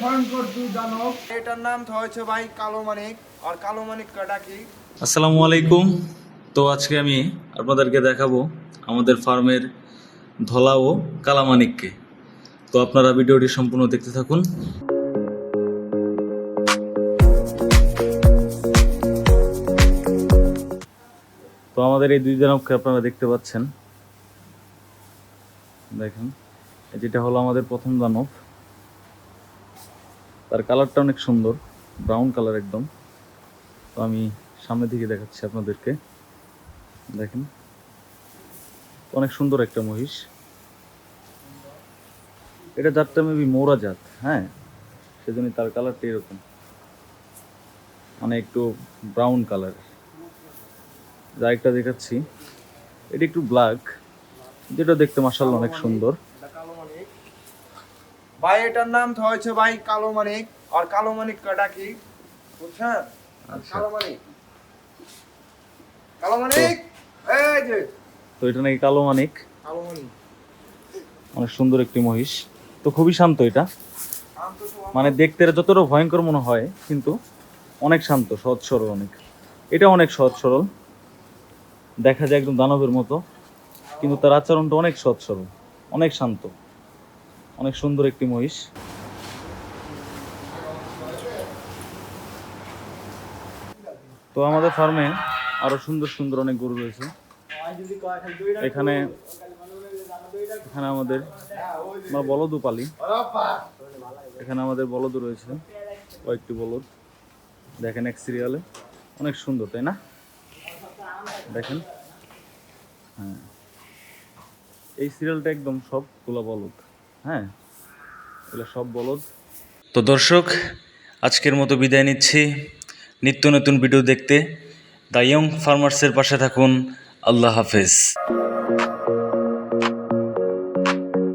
ভয়ঙ্কর দুই এটার নাম হয়েছে ভাই কালো মানিক। আর কালো মানিক কি? আসসালামু আলাইকুম। তো আজকে আমি আপনাদেরকে দেখাবো আমাদের ফার্মের ধলা ও কালামানিককে তো আপনারা ভিডিওটি সম্পূর্ণ দেখতে থাকুন। তো আমাদের এই দুই জনককে আপনারা দেখতে পাচ্ছেন। দেখেন যেটা হলো আমাদের প্রথম দানব। তার কালারটা অনেক সুন্দর ব্রাউন কালার একদম। তো আমি সামনে থেকে দেখাচ্ছি আপনাদেরকে। দেখেন অনেক সুন্দর একটা মহিষ। এটা জাতটা মেবি মোরা জাত হ্যাঁ? সেজন্য তার কালারটা এরকম। মানে একটু ব্রাউন কালার যা একটা দেখাচ্ছি, এটা একটু ব্ল্যাক যেটা দেখতে মাসাল্লাহ অনেক সুন্দর। ভাই এটার নাম হয়েছে ভাই কালো মানিক। আর কালো মানিক কাটা কি? বুঝছেন? আচ্ছা। কালো মানিক। কালো মানিক? এই যে। তো এটা নাকি কালো মানিক? কালো মানিক। অনেক সুন্দর একটি মহিষ। তো খুবই শান্ত এটা। মানে দেখতে যতটা ভয়ঙ্কর মনে হয় কিন্তু অনেক শান্ত সহজ সরল অনেক। এটা অনেক সহজ সরল। দেখা যায় একদম দানবের মতো কিন্তু তার আচরণটা অনেক সহজ সরল অনেক শান্ত। অনেক সুন্দর একটি মহিষ। তো আমাদের ফার্মে আরও সুন্দর সুন্দর অনেক গরু রয়েছে। এখানে এখানে আমাদের আমরা বলদও পালি। এখানে আমাদের বলদ রয়েছে, কয়েকটি বলদ। দেখেন এক সিরিয়ালে অনেক সুন্দর, তাই না? দেখেন। হ্যাঁ। এই সিরিয়ালটা একদম সব তোলা বলদ। হ্যাঁ। এগুলো সব বলদ। তো দর্শক, আজকের মতো বিদায় নিচ্ছি। নিত্য নতুন ভিডিও দেখতে। দ্য ইয়ং ফার্মার্সের পাশে থাকুন। আল্লাহ হাফেজ।